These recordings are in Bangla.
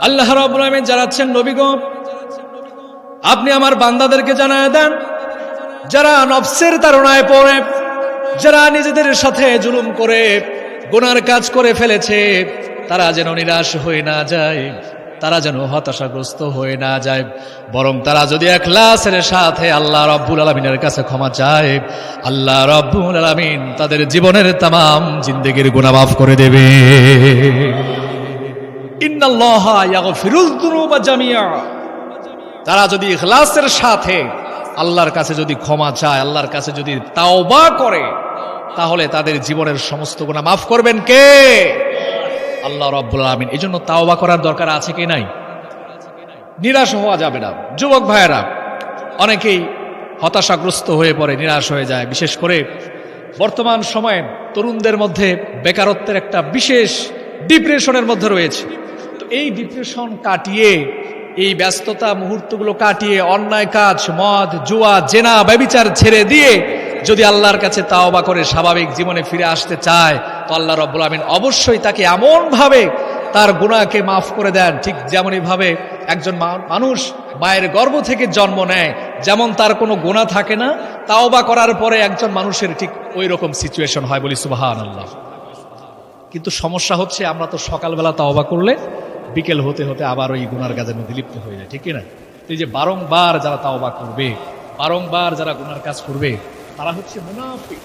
আল্লাহ আলামিন জানাচ্ছেন নবীগণ আপনি আমার বান্দাদেরকে জানায় দেন। যারা নফসের তাড়নায় পড়ে, যারা নিজেদের সাথে জুলুম করে, গুনার কাজ করে ফেলেছে, তারা যেন নিরাশ হয়ে না যায়, তারা যেন হতাশাগ্রস্ত হয়ে না যায়। বরং তারা যদি একলাসের সাথে আল্লাহ রব্বুল আলমিনের কাছে ক্ষমা চায়, আল্লাহ রব্বুল আলমিন তাদের জীবনের তাম জিন্দগির গুণা মাফ করে দেবে। তারা যদি ইখলাসের সাথে আল্লাহর কাছে যদি ক্ষমা চায়, আল্লাহর কাছে যদি তাওবা করে, তাহলে তাদের জীবনের সমস্ত গুণা মাফ করবেন কে? আল্লাহ রব্বুল আলমিন। এই জন্য তাওবা করার দরকার আছে কি নাই? নিরাশ হওয়া যাবে না। যুবক ভাইয়েরা, অনেকেই হতাশাগ্রস্ত হয়ে পড়ে, নিরাশ হয়ে যায়। বিশেষ করে বর্তমান সময়ে তরুণদের মধ্যে বেকারত্বের একটা বিশেষ ডিপ্রেশনের মধ্যে রয়েছে। তো এই ডিপ্রেশন কাটিয়ে, এই ব্যস্ততা মুহূর্তগুলো কাটিয়ে, অন্যায় কাজ, মদ, জুয়া, জেনা, ব্যবিচার ছেড়ে দিয়ে যদি আল্লাহর কাছে তাওবা করে স্বাভাবিক জীবনে ফিরে আসতে চায়, তো আল্লাহ রব্বুল আমিন অবশ্যই তাকে এমনভাবে তার গুণাকে মাফ করে দেন। ঠিক যেমনই ভাবে একজন মানুষ মায়ের গর্ভ থেকে জন্ম নেয়, যেমন তার কোনো গুণা থাকে না, তাওবা করার পরে একজন মানুষের ঠিক ওই রকম সিচুয়েশন হয় বলি সুবাহান আল্লাহ কিন্তু সমস্যা হচ্ছে আমরা তো সকালবেলা তাওবা করলে বিকেল হতে হতে আবার ওই গুনার কাজে মধ্যে লিপ্ত হয়ে যায়, ঠিক না? এই যে বারংবার যারা তাওবা করবে, বারংবার যারা গুনার কাজ করবে, তারা হচ্ছে মুনাফিক।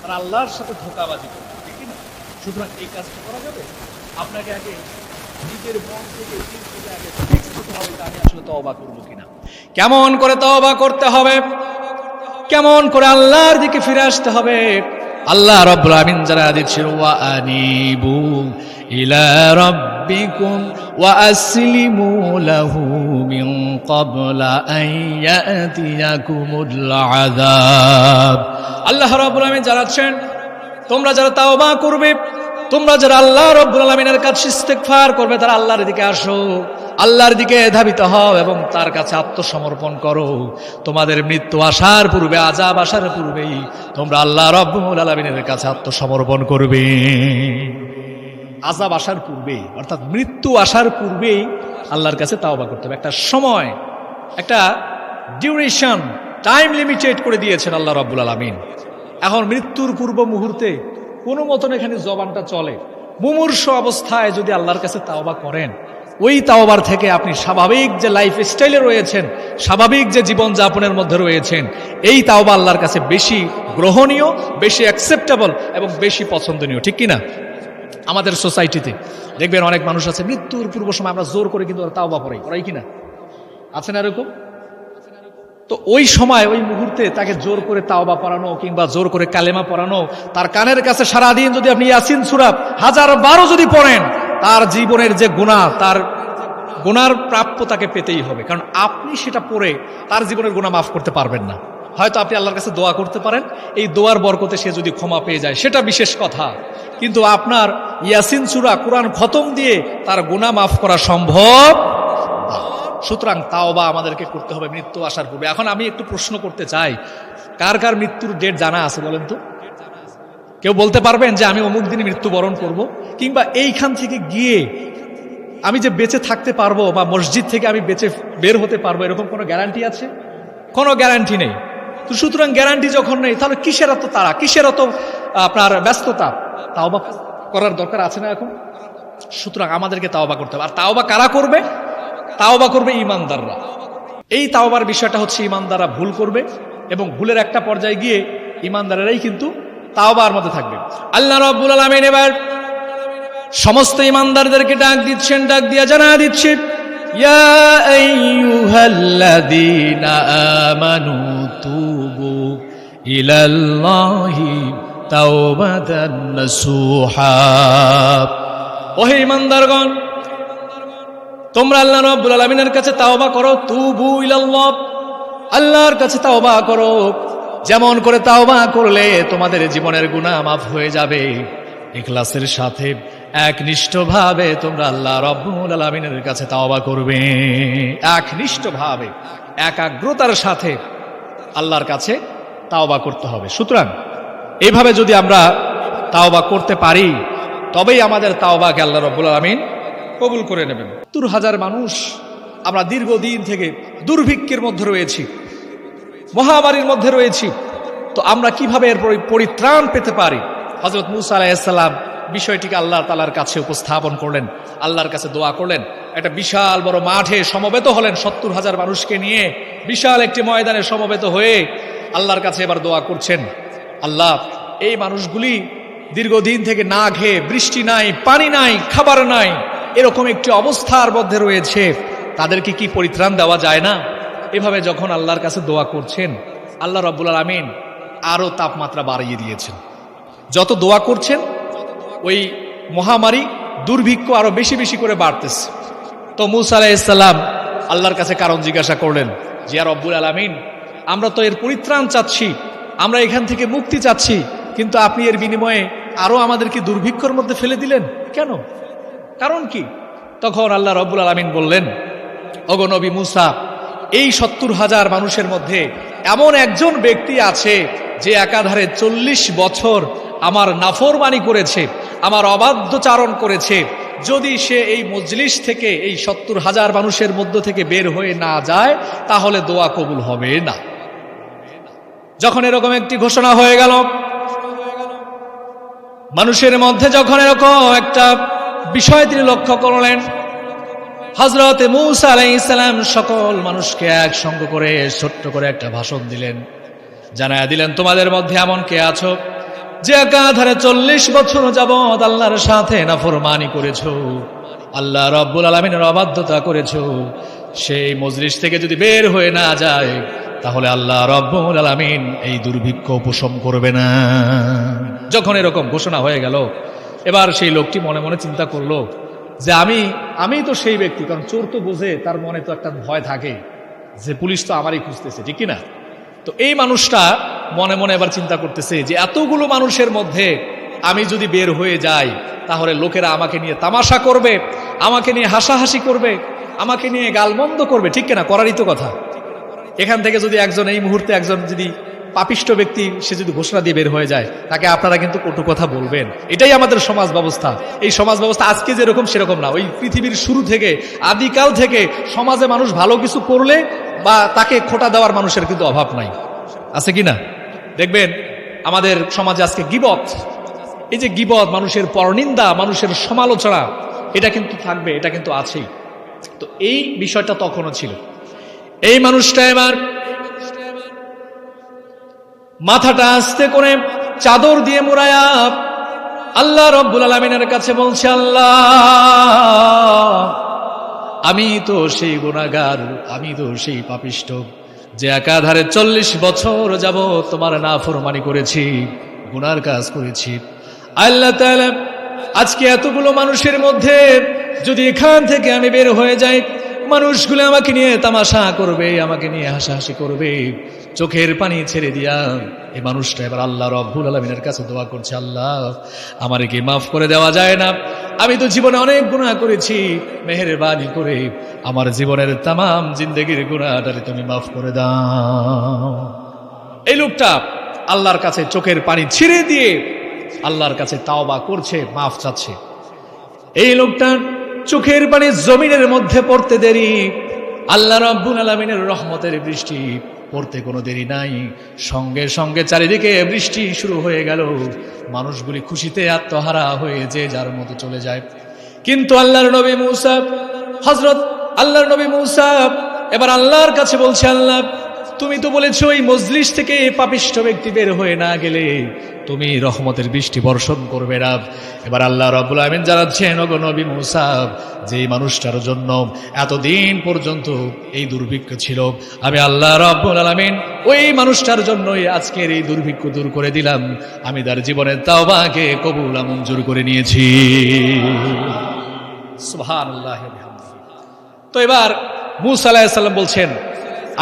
তারা আল্লাহর সাথে ধোকাবাজি করবে, ঠিক না? সুতরাং এই কাজটা করা যাবে? আপনাকে আগে নিজের মন থেকে করব কিনা কেমন করে তওবা করতে হবে? কেমন করে আল্লাহর দিকে ফিরে আসতে হবে? আল্লাহ রব্বুল আমিন যারা দিচ্ছেন ওয়া আনিবু ইলা রব্বিকুম ওয়া আসলিমু লাহু মিন ক্বাবলা আন ইয়াতিয়াকুমুল আযাব। আল্লাহ রব্বুল আমিন জানাচ্ছেন, তোমরা যারা তাওবা করবে তোমরা যারা আল্লাহ রব্বুল আলমিনের কাছে করবে, তারা আল্লাহর দিকে আসো। আল্লাহর দিকে ধাবিত হও এবং তার কাছে আত্মসমর্পণ করো। তোমাদের মৃত্যু আসার পূর্বে আজাব আসার পূর্বেই তোমরা আল্লাহ রব্বুল আলমিনের কাছে আত্মসমর্পণ করবে। আজাব আসার পূর্বে অর্থাৎ মৃত্যু আসার পূর্বেই আল্লাহর কাছে তাওবা করতে হবে। একটা সময়, একটা ডিউরেশন টাইম লিমিটেড করে দিয়েছেন আল্লাহ রব্বুল আলমিন। এখন মৃত্যুর পূর্ব মুহূর্তে কোনো মতন এখানে জবানটা চলে। মুমূর্ষ অবস্থায় যদি আল্লাহর কাছে তাওবা করেন, ওই তাওবার থেকে আপনি স্বাভাবিক যে লাইফ স্টাইলে রয়েছেন, স্বাভাবিক যে জীবন যাপনের মধ্যে রয়েছেন, এই তাওবা আল্লাহর কাছে বেশি গ্রহণীয়, বেশি অ্যাকসেপ্টেবল এবং বেশি পছন্দনীয়, ঠিক কিনা? আমাদের সোসাইটিতে দেখবেন অনেক মানুষ আছে, মৃত্যুর পূর্ব সময় আমরা জোর করে কিন্তু তাওবা পড়াই পড়াই কিনা? আছে না এরকম? তো ওই সময়, ওই মুহূর্তে তাকে জোর করে তাওবা পড়ানো কিংবা জোর করে কালেমা পড়ানো, তার কানের কাছে সারাদিন যদি আপনি ইয়াসিন সুরাব হাজার বারো যদি পড়েন, তার জীবনের যে গুণা তার গুনার প্রাপ্য তাকে পেতেই হবে। কারণ আপনি সেটা পড়ে তার জীবনের গুণা মাফ করতে পারবেন না। হয়তো আপনি আল্লাহর কাছে দোয়া করতে পারেন, এই দোয়ার বরকতে সে যদি ক্ষমা পেয়ে যায়, সেটা বিশেষ কথা। কিন্তু আপনার ইয়াসিন সুরা কোরআন খতম দিয়ে তার গুণা মাফ করা সম্ভব না। তাও বা আমাদেরকে করতে হবে মৃত্যু আসার পূর্বে। এখন আমি একটু প্রশ্ন করতে চাই, কার কার মৃত্যুর ডেট জানা আছে বলেন তো? কেউ বলতে পারবেন যে আমি অমুক দিনে মৃত্যুবরণ করব? কিংবা এইখান থেকে গিয়ে আমি যে বেঁচে থাকতে পারব বা মসজিদ থেকে আমি বেঁচে বের হতে পারব, এরকম কোনো গ্যারান্টি আছে? কোনো গ্যারান্টি নেই। তো সুতরাং গ্যারান্টি যখন নেই, তাহলে কিসের এত তারা কিসের এত আপনার ব্যস্ততা? তাও বা করার দরকার আছে না এখন? সুতরাং আমাদেরকে তাওবা করতে হবে। আর তাও তাওবা কারা করবে? তাওবা করবে ইমানদাররা এই তাওবার বিষয়টা হচ্ছে ইমানদাররা ভুল করবে এবং ভুলের একটা পর্যায়ে গিয়ে ইমানদারেরাই কিন্তু তাওবার মধ্যে থাকবে। আল্লাহ রাব্বুল আলামিন এবার সমস্ত ইমানদারদেরকে ডাক দিচ্ছেন, ডাক দিয়া জানা দিচ্ছে ওহে ইমানদারগণ তোমরা আল্লাহ রাব্বুল আলামিনের কাছে তাওবা করো, তুবু ইলাল্লাহ। আল্লাহর কাছে তাওবা করো। যেমন করে তাওবা করলে তোমাদের জীবনের গুণা মাফ হয়ে যাবে। ইখলাসের সাথে একনিষ্ঠভাবে তোমরা আল্লাহ রব্বুল আলামিনের কাছে তাওবা করবে। একনিষ্ঠভাবে, একাগ্রতার সাথে আল্লাহর কাছে তাওবা করতে হবে। সুতরাং এইভাবে যদি আমরা তাওবা করতে পারি, তবেই আমাদের তাওবাকে আল্লাহ রব্বুল আলামিন কবুল করে নেবেন। সত্তর হাজার মানুষ আমরা দীর্ঘদিন থেকে দুর্ভিক্ষের মধ্যে রয়েছি, মহামারীর মধ্যে রয়েছি। তো আমরা কীভাবে এর পরি- পরিত্রাণ পেতে পারি? হজরত মুসা আলাইসাল্লাম বিষয়টিকে আল্লাহ তালার কাছে উপস্থাপন করলেন, আল্লাহর কাছে দোয়া করলেন। একটা বিশাল বড় মাঠে সমবেত হলেন সত্তর হাজার মানুষকে নিয়ে, বিশাল একটি ময়দানে সমবেত হয়ে আল্লাহর কাছে এবার দোয়া করছেন। আল্লাহ, এই মানুষগুলি দীর্ঘদিন থেকে না খেয়ে বৃষ্টি নাই, পানি নাই, খাবার নাই এরকম একটি অবস্থার মধ্যে রয়েছে। তাদেরকে কি পরিত্রাণ দেওয়া যায় না? এভাবে যখন আল্লাহর কাছে দোয়া করছেন, আল্লাহ রব্বুল আলমিন আরও তাপমাত্রা বাড়িয়ে দিয়েছেন। যত দোয়া করছেন, ওই মহামারী দুর্ভিক্ষ আরও বেশি বেশি করে বাড়তেছে। তো মুসা আল্লাহর কাছে কারণ জিজ্ঞাসা করলেন জিয়া রব্বুল আলমিন, আমরা তো এর পরিত্রাণ চাচ্ছি, আমরা এখান থেকে মুক্তি চাচ্ছি, কিন্তু আপনি এর বিনিময়ে আরও আমাদেরকে দুর্ভিক্ষর মধ্যে ফেলে দিলেন কেন? কারণ কি? তখন আল্লাহ রব্বুল আলমিন বললেন অগনবী মুসা, এই সত্তর হাজার মানুষের মধ্যে এমন একজন ব্যক্তি আছে যে একাধারে চল্লিশ বছর আমার নাফরমানি করেছে, আমার অবাধ্যচারণ করেছে। যদি সে এই মজলিস থেকে, এই সত্তর হাজার মানুষের মধ্য থেকে বের হয়ে না যায়, তাহলে দোয়া কবুল হবে না। যখন এরকম একটি ঘোষণা হয়ে গেল, মানুষের মধ্যে যখন এরকম একটা বিষয় তিনি লক্ষ্য করলেন। হজরত মুসা আলাইসালাম সকল মানুষকে একসঙ্গ করে, ছোট্ট করে একটা ভাষণ দিলেন। জানায় দিলেন, তোমাদের মধ্যে এমন কে আছো যে একাধারে চল্লিশ বছর যাবৎ আল্লাহর সাথে নাফরমানি করেছ? আল্লাহ রব্বুল আলমিনের অবাধ্যতা করেছ। সেই মজলিস থেকে যদি বের হয়ে না যায়, তাহলে আল্লাহ রব্বুল আলমিন এই দুর্ভিক্ষ উপশম করবে না। যখন এরকম ঘোষণা হয়ে গেল এবার সেই লোকটি মনে মনে চিন্তা করল যে আমি আমি তো সেই ব্যক্তি, কারণ চোর তো বোঝে, তার মনে তো একটা ভয় থাকে যে পুলিশ তো আমারই খুঁজতেছে, ঠিক না তো এই মানুষটা মনে মনে এবার চিন্তা করতেছে যে এতগুলো মানুষের মধ্যে আমি যদি বের হয়ে যাই, তাহলে লোকেরা আমাকে নিয়ে তামাশা করবে, আমাকে নিয়ে হাসাহাসি করবে, আমাকে নিয়ে গালমন্দ করবে, ঠিক কিনা? করারই তো কথা। এখান থেকে যদি একজন, এই মুহূর্তে একজন যদি পাপিষ্ট ব্যক্তি, সে যদি ঘোষণা দিয়ে বের হয়ে যায়, তাকে আপনারা কিন্তু কটু কথা বলবেন। এটাই আমাদের সমাজ ব্যবস্থা। এই সমাজ ব্যবস্থা আজকে যেরকম, সেরকম না। ওই পৃথিবীর শুরু থেকে, আদিকাল থেকে সমাজে মানুষ ভালো কিছু করলে বা তাকে খোটা দেওয়ার মানুষের কিন্তু অভাব নাই। আছে কি না? দেখবেন, আমাদের সমাজে আজকে গিবত। এই যে গিবত, মানুষের পরনিন্দা, মানুষের সমালোচনা, এটা কিন্তু থাকবে, এটা কিন্তু আছেই। তো এই বিষয়টা তখনও ছিল। এই মানুষটা এবার মাথাটা আস্তে করে চাদর দিয়ে মুড়ায়া আল্লাহ রব্বুল আলমিনের কাছে বলছে, আল্লাহ, আমি তো সেই গুণাগার আমি তো সেই পাপিষ্ট, যে একাধারে চল্লিশ বছর যাব তোমার না ফরমানি করেছি, গুনার কাজ করেছি। আল্লাহ আজকে এতগুলো মানুষের মধ্যে যদি এখান থেকে আমি বের হয়ে যাই, মানুষগুলো আমাকে নিয়ে তামাশা করবে, আমাকে নিয়ে হাসাহাসি করবে। চোখের পানি ছেড়ে দিয়া এই মানুষটা এবার আল্লাহ রব্বুল আলমিনের কাছে দোয়া করছে, আল্লাহ, আমারে কি মাফ করে দেওয়া যায় না? আমি তো জীবনে অনেক গুণা করেছি, মেহেরবানি করে আমার জীবনের তামাম জিন্দগির গুণাটারে তুমি মাফ করে দাও। এই লোকটা আল্লাহর কাছে চোখের পানি ছিঁড়ে দিয়ে আল্লাহর কাছে তাওবা করছে, মাফ চাচ্ছে। এই লোকটা চোখের পানি জমিনের মধ্যে পড়তে দেরি, আল্লাহ রব্বুল আলমিনের রহমতের বৃষ্টি পড়তে কোনো দেরি নাই। সঙ্গে সঙ্গে চারিদিকে বৃষ্টি শুরু হয়ে গেল। মানুষগুলি খুশিতে আত্মহারা হয়ে যে যার মতো চলে যায়। কিন্তু আল্লাহর নবী মুসাফ হজরত আল্লাহর নবী মুসাফ এবার আল্লাহর কাছে বলছে, আল্লাহ তুমি তো বলেছ, এই মজলিস থেকে পাপিষ্ঠ ব্যক্তি বের হয়ে না গেলে তুমি রহমতের বৃষ্টি বর্ষণ করবে না। এবার আল্লাহ রব্বুল আমিন জানাচ্ছেন, ওগো নবী মুসাব যে মানুষটার জন্য এতদিন পর্যন্ত এই দুর্ভিক্ষ ছিল, আমি আল্লাহ রব্বুল আলমিন ওই মানুষটার জন্যই আজকের এই দুর্ভিক্ষ দূর করে দিলাম। আমি তার জীবনের তাওবাকে কবুল মঞ্জুর করে নিয়েছি। তো এবার মুসা আলাহিসাল্লাম বলছেন,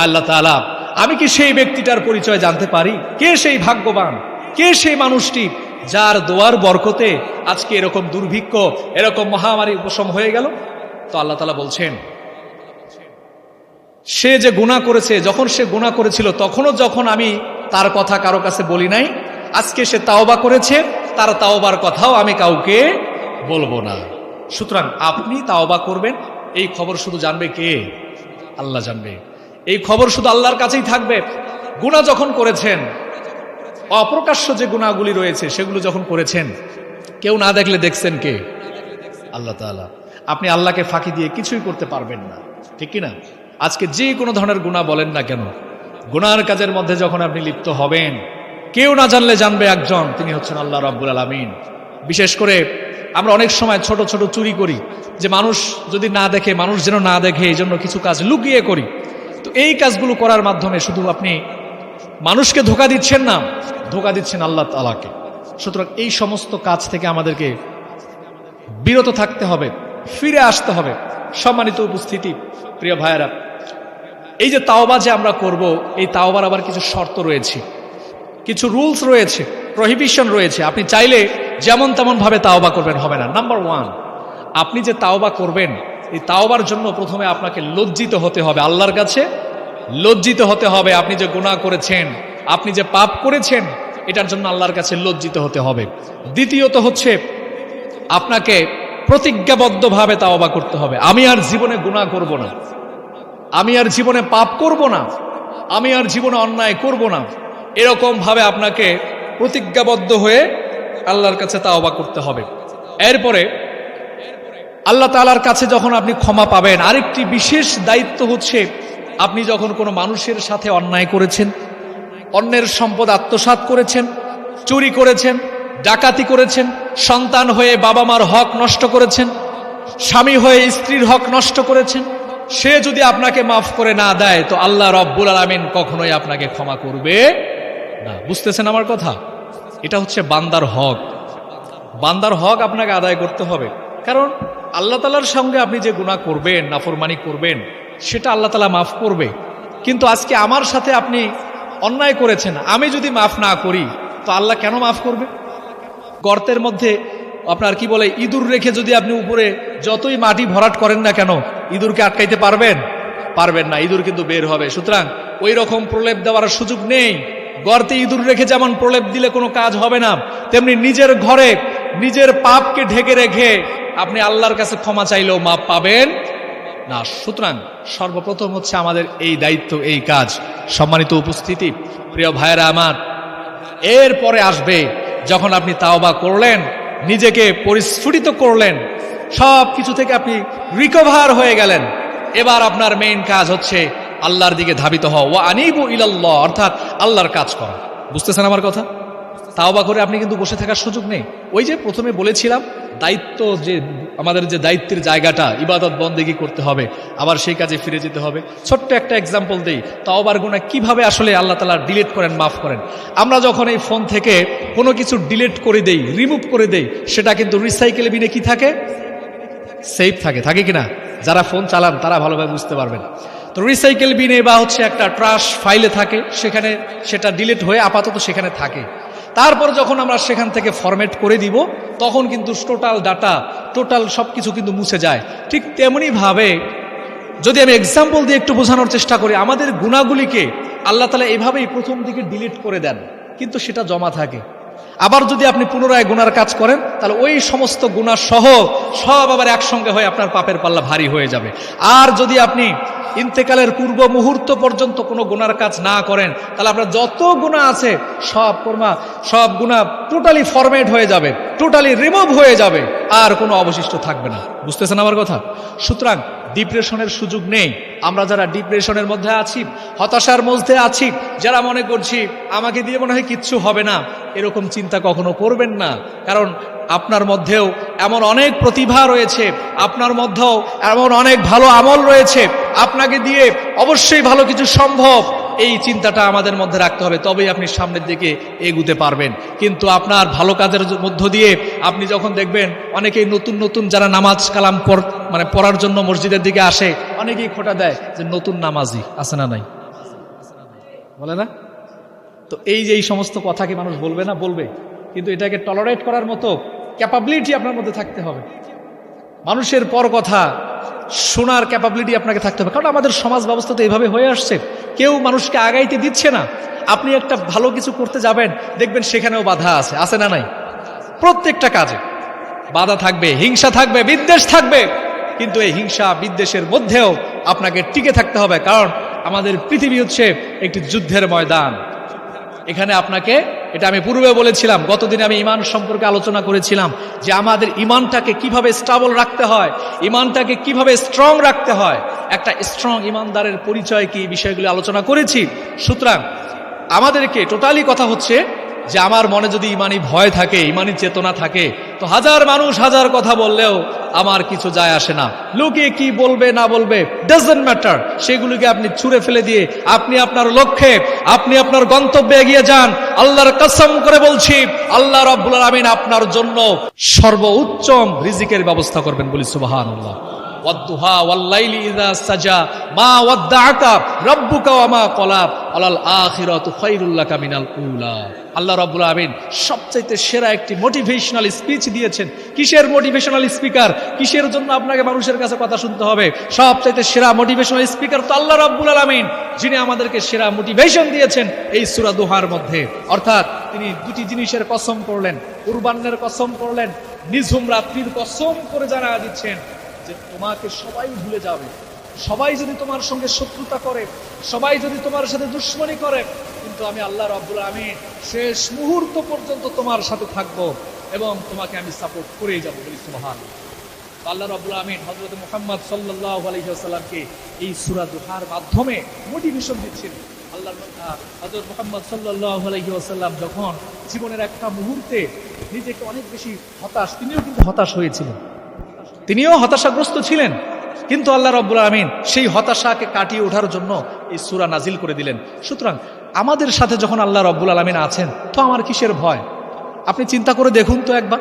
আল্লাহ তাআলা আমি কি সেই ব্যক্তিটার পরিচয় জানতে পারি? কে সেই ভাগ্যবান? কে সেই মানুষটি যার দোয়ার বরকতে আজকে এরকম দুর্ভিক্ষ, এরকম মহামারী উপশম হয়ে গেল? তো আল্লাহ তালা বলছেন, সে যে গুণা করেছে, যখন সে গুণা করেছিল, তখনও যখন আমি তার কথা কারও কাছে বলি নাই, আজকে সে তাওবা করেছে, তার তাওবার কথাও আমি কাউকে বলব না। সুতরাং আপনি তাওবা করবেন, এই খবর শুধু জানবে কে? আল্লাহ জানবে। এই খবর শুধু আল্লাহর কাছেই থাকবে। গুণা যখন করেছেন, অপ্রকাশ্য যে গুণাগুলি রয়েছে, সেগুলো যখন করেছেন, কেউ না দেখলে দেখছেন কে? আল্লাহ তাআলা। আপনি আল্লাহকে ফাঁকি দিয়ে কিছুই করতে পারবেন না। ঠিক কি না? আজকে যে কোনো ধরনের গুণা বলেন না কেন? গুনার কাজের মধ্যে যখন আপনি লিপ্ত হবেন, কেউ না জানলে জানবে একজন, তিনি হচ্ছেন আল্লাহ রাব্বুল আলামিন। বিশেষ করে আমরা অনেক সময় ছোট ছোট চুরি করি, যে মানুষ যদি না দেখে, মানুষ যেন না দেখে, এই জন্য কিছু কাজ লুকিয়ে করি। তো এই কাজগুলো করার মাধ্যমে শুধু আপনি মানুষকে ধোকা দিচ্ছেন না, ধোকা দিচ্ছেন আল্লাহ তালাকে সুতরাং এই সমস্ত কাজ থেকে আমাদেরকে বিরত থাকতে হবে, ফিরে আসতে হবে। সম্মানিত উপস্থিতি, প্রিয় ভাইয়েরা, এই যে তাওবা যে আমরা করব, এই তাওবার আবার কিছু শর্ত রয়েছে, কিছু রুলস রয়েছে, প্রহিবিশন রয়েছে। আপনি চাইলে যেমন তেমন ভাবে তাওবা করবেন, হবে না। নাম্বার ওয়ান, আপনি যে তাওবা করবেন এই তাওবার জন্য প্রথমে আপনাকে লজ্জিত হতে হবে আল্লাহর কাছে। লজ্জিত হতে হবে আপনি যে গুণা করেছেন, আপনি যে পাপ করেছেন, এটার জন্য আল্লাহর কাছে লজ্জিত হতে হবে। দ্বিতীয়ত হচ্ছে আপনাকে প্রতিজ্ঞাবদ্ধভাবে তাওবা করতে হবে। আমি আর জীবনে গুণা করব না। আমি আর জীবনে পাপ করব না। আমি আর জীবনে অন্যায় করব না। এরকম ভাবে আপনাকে প্রতিজ্ঞাবদ্ধ হয়ে আল্লাহর কাছে তাওবা করতে হবে। এরপরে আল্লাহ তালার কাছে যখন আপনি ক্ষমা পাবেন, আরেকটি বিশেষ দায়িত্ব হচ্ছে আপনি যখন কোনো মানুষের সাথে অন্যায় করেছেন, অন্যের সম্পদ আত্মসাৎ করেছেন, চুরি করেছেন, ডাকাতি করেছেন, সন্তান হয়ে বাবা মার হক নষ্ট করেছেন, স্বামী হয়ে স্ত্রীর হক নষ্ট করেছেন, সে যদি আপনাকে মাফ করে না দেয়, তো আল্লাহ রব্বুল আলমিন কখনোই আপনাকে ক্ষমা করবে না। বুঝতেছেন আমার কথা? এটা হচ্ছে বান্দার হক। বান্দার হক আপনাকে আদায় করতে হবে। কারণ আল্লাহ তালার সঙ্গে আপনি যে গুণা করবেন, নাফরমানি করবেন, সেটা আল্লাহ তালা মাফ করবে। কিন্তু আজকে আমার সাথে আপনি অন্যায় করেছেন, আমি যদি মাফ না করি, তো আল্লাহ কেন মাফ করবে? গর্তের মধ্যে আপনার কি বলে, ইঁদুর রেখে যদি আপনি উপরে যতই মাটি ভরাট করেন না কেন, ইঁদুরকে আটকাইতে পারবেন? পারবেন না, ইঁদুর কিন্তু বের হবে। সুতরাং ওই রকম প্রলেপ দেওয়ার সুযোগ নেই। গর্তে ইঁদুর রেখে যেমন প্রলেপ দিলে কোনো কাজ হবে না, তেমনি নিজের ঘরে নিজের পাপকে ঢেকে রেখে আপনি আল্লাহর কাছে ক্ষমা চাইলেও মাপ পাবেন না। সুতরাং সর্বপ্রথম হচ্ছে আমাদের এই দায়িত্ব, এই কাজ। সম্মানিত উপস্থিতি, প্রিয় ভাইয়েরা আমার, এরপরে আসবে যখন আপনি তাওবা করলেন, নিজেকে পরিস্ফুটিত করলেন সব কিছু থেকে আপনি রিকভার হয়ে গেলেন। এবার আপনার মেইন কাজ হচ্ছে আল্লাহর দিকে ধাবিত হওয়া। ও আনিবু ইলাল্লাহ, অর্থাৎ আল্লাহর কাজ করা। বুঝতেছেন আমার কথা? তাওবা করে আপনি কিন্তু বসে থাকার সুযোগ নেই। ওই যে প্রথমে বলেছিলাম, দায়িত্ব যে, আমাদের যে দায়িত্বের জায়গাটা, ইবাদত বন্দেগি করতে হবে, আবার সেই কাজে ফিরে যেতে হবে। ছোট্ট একটা এক্সাম্পল দেই, তাওবার গুণা কীভাবে আসলে আল্লাহ তালা ডিলিট করেন মাফ করেন? আমরা যখন এই ফোন থেকে কোনো কিছু ডিলিট করে দেই রিমুভ করে দেই, সেটা কিন্তু রিসাইকেল বিনে কি থাকে? সেফ থাকে থাকে কিনা যারা ফোন চালান, তারা ভালোভাবে বুঝতে পারবেন। তো রিসাইকেল বিনে বা হচ্ছে একটা ট্রাশ ফাইলে থাকে, সেখানে সেটা ডিলিট হয়ে আপাতত সেখানে থাকে। তারপর যখন আমরা সেখান থেকে ফরম্যাট করে দিব, তখন কিন্তু টোটাল ডাটা টোটাল সব কিছু কিন্তু মুছে যায়। ঠিক তেমনিভাবে যদি আমি এক্সাম্পল দিয়ে একটু বোঝানোর চেষ্টা করি, আমাদের গুণাগুলিকে আল্লাহ তালা এভাবেই প্রথম দিকে ডিলিট করে দেন, কিন্তু সেটা জমা থাকে। আবার যদি আপনি পুনরায় গুনার কাজ করেন, তাহলে ওই সমস্ত গুণা সহ সব আবার একসঙ্গে হয়ে আপনার পাপের পাল্লা ভারী হয়ে যাবে। আর যদি আপনি ইন্তেকালের পূর্ব মুহূর্ত পর্যন্ত কোনো গুনার কাজ না করেন, তাহলে আপনার যত গুণা আছে, সব কর্মা, সব গুণা টোটালি ফরমেট হয়ে যাবে টোটালি রিমুভ হয়ে যাবে, আর কোনো অবশিষ্ট থাকবে না। বুঝতেছেন আমার কথা? সুতরাং ডিপ্রেশনের সুযোগ নেই। আমরা যারা ডিপ্রেশনের মধ্যে আছি, হতাশার মধ্যে আছি, যারা মনে করছি, আমাকে দিয়ে মনে হয় কিচ্ছু হবে না, এরকম চিন্তা কখনো করবেন না। কারণ আপনার মধ্যেও এমন অনেক প্রতিভা রয়েছে, আপনার মধ্যেও এমন অনেক ভালো আমল রয়েছে আপনাকে দিয়ে অবশ্যই ভালো কিছু সম্ভব। এই চিন্তাটা আমাদের মধ্যে রাখতে হবে, তবেই আপনি সামনের দিকে এগুতে পারবেন। কিন্তু আপনার ভালো কাজের মধ্য দিয়ে আপনি যখন দেখবেন অনেকেই নতুন নতুন যারা নামাজ কালাম মানে পড়ার জন্য মসজিদের দিকে আসে, অনেকেই খোটা দেয় যে নতুন নামাজি, আছে না নাই? বলে না? তো এই যে এই সমস্ত কথা কি মানুষ বলবে না, বলবে। কিন্তু এটাকে টলারেট করার মতো ক্যাপাবিলিটি আপনার মধ্যে থাকতে হবে। মানুষের পর কথা শোনার ক্যাপাবিলিটি আপনাকে থাকতে হবে। কারণ আমাদের সমাজ ব্যবস্থা তো এইভাবে হয়ে আসছে। কেউ মানুষকে আগাইতে দিচ্ছে না। আপনি একটা ভালো কিছু করতে যাবেন, দেখবেন সেখানেও বাধা আছে। আছে না নাই? প্রত্যেকটা কাজে। বাধা থাকবে, হিংসা থাকবে, বিদ্বেষ থাকবে। কিন্তু এই হিংসা, বিদ্বেষের মধ্যেও আপনাকে টিকে থাকতে হবে। কারণ আমাদের পৃথিবী হচ্ছে একটি যুদ্ধের ময়দান। এখানে আপনাকে এটা আমি পূর্বে বলেছিলাম, গতদিনে আমি ইমান সম্পর্কে আলোচনা করেছিলাম যে আমাদের ইমানটাকে কীভাবে স্টাবল রাখতে হয় ইমানটাকে কীভাবে স্ট্রং রাখতে হয়, একটা স্ট্রং ইমানদারের পরিচয় কি বিষয়গুলি আলোচনা করেছি। সুতরাং আমাদেরকে টোটালি কথা হচ্ছে যে আমার মনে যদি ইমানি ভয় থাকে, ইমানি চেতনা থাকে, তো হাজার মানুষ হাজার কথা বললেও আমার কিছু যায় আসে না। লোকে কি বলবে, না বলবে ডাজেন্ট ম্যাটার সেগুলিকে আপনি ছুঁড়ে ফেলে দিয়ে আপনি আপনার লক্ষ্যে, আপনি আপনার গন্তব্যে এগিয়ে যান। আল্লাহর কসম করে বলছি, আল্লাহ রব্বুল আমিন আপনার জন্য সর্বোচ্চম রিজিকের ব্যবস্থা করবেন বলি সুবাহান আল্লাহ ওয়াদ্দুহা ওয়াল্লাইলি সাজা, মা মা আল্লাহ সেরা একটি মোটিভেশনাল স্পিচ দিয়েছেন। কিসের মোটিভেশনাল স্পিকার কিসের জন্য আপনাকে মানুষের কাছে কথা শুনতে হবে? সবচাইতে সেরা মোটিভেশনাল স্পিকার তো আল্লাহ যিনি আমাদেরকে সেরা মোটিভেশন দিয়েছেন এই সূরা দুহার মধ্যে। অর্থাৎ তিনি দুটি জিনিসের কসম করলেন, কুরবানের কসম করলেন, নিঝুম রাত্রির কসম করে জানা দিচ্ছেন। যে তোমাকে সবাই ভুলে যাবে। সবাই যদি তোমার সঙ্গে শত্রুতা করে, সবাই যদি তোমার সাথে দুশ্মনী করে, কিন্তু আমি আল্লাহ রব্বুল আমি শেষ মুহূর্ত পর্যন্ত তোমার সাথে থাকব এবং তোমাকে আমি সাপোর্ট করেই যাব বলি সুবহান আল্লাহ রব্বুল আমিন হজরত মোহাম্মদ সাল্লাহ আলহিহাসাল্লামকে এই সুরা দুহার মাধ্যমে মোটিভেশন দিচ্ছেন। আল্লাহ হজরত মোহাম্মদ সাল্লাহ আলহিহাসাল্লাম যখন জীবনের একটা মুহূর্তে নিজেকে অনেক বেশি হতাশ, তিনিও কিন্তু হতাশ হয়েছিলেন। তিনিও হতাশাগ্রস্ত ছিলেন। কিন্তু আল্লাহ রব্বুল আমিন সেই হতাশাকে কাটিয়ে ওঠার জন্য এই সুরা নাজিল করে দিলেন। সুতরাং আমাদের সাথে যখন আল্লাহ রব্বুল আলমিন আছেন, তো আমার কিসের ভয়? আপনি চিন্তা করে দেখুন তো একবার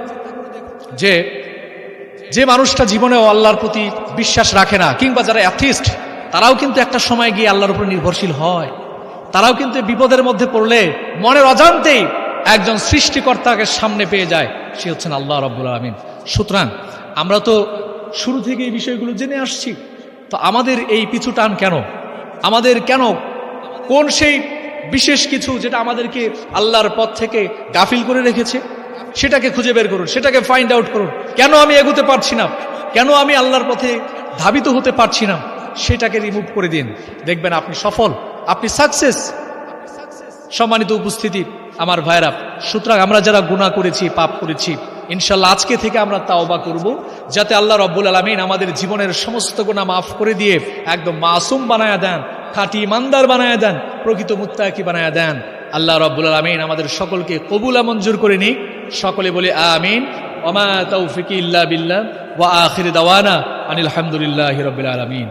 যে যে মানুষটা জীবনেও আল্লাহর প্রতি বিশ্বাস রাখে না, কিংবা যারা অ্যাথিস্ট, তারাও কিন্তু একটা সময় গিয়ে আল্লাহর উপর নির্ভরশীল হয়। তারাও কিন্তু বিপদের মধ্যে পড়লে মনের অজান্তেই একজন সৃষ্টিকর্তাকে সামনে পেয়ে যায়, সে হচ্ছেন আল্লাহ রব্বুল আলমিন। সুতরাং আমরা তো শুরু থেকে এই বিষয়গুলো জেনে আসছি। তো আমাদের এই পিছু টান কেন? আমাদের কেন কোন সেই বিশেষ কিছু যেটা আমাদেরকে আল্লাহর পথ থেকে গাফিল করে রেখেছে? সেটাকে খুঁজে বের করুন, সেটাকে ফাইন্ড আউট করুন। কেন আমি এগোতে পারছি না? কেন আমি আল্লাহর পথে ধাবিত হতে পারছি না? সেটাকে রিমুভ করে দিন। দেখবেন আপনি সফল, আপনি সাকসেস সম্মানিত উপস্থিতি, আমার ভাইরা সুতরাং আমরা যারা গুণা করেছি, পাপ করেছি ইনশাল্লাহ আজকে থেকে আমরা তাওবা করব, যাতে আল্লাহ রব্বুল আলমিন আমাদের জীবনের সমস্ত গোনা মাফ করে দিয়ে একদম মাসুম বানায়া দেন, খাঁটি ইমানদার বানায়া দেন, প্রকৃত মুত্তাকি বানায়া দেন। আল্লাহ রব্বুল আলমিন আমাদের সকলকে কবুলা মঞ্জুর করে নিক। সকলে বলে আমিন। ওমা তৌফিক ইল্লা বিল্লাহ। ওয়া আখির দাওয়ানা আনিল হামদুলিল্লাহ রবিল আলমিন।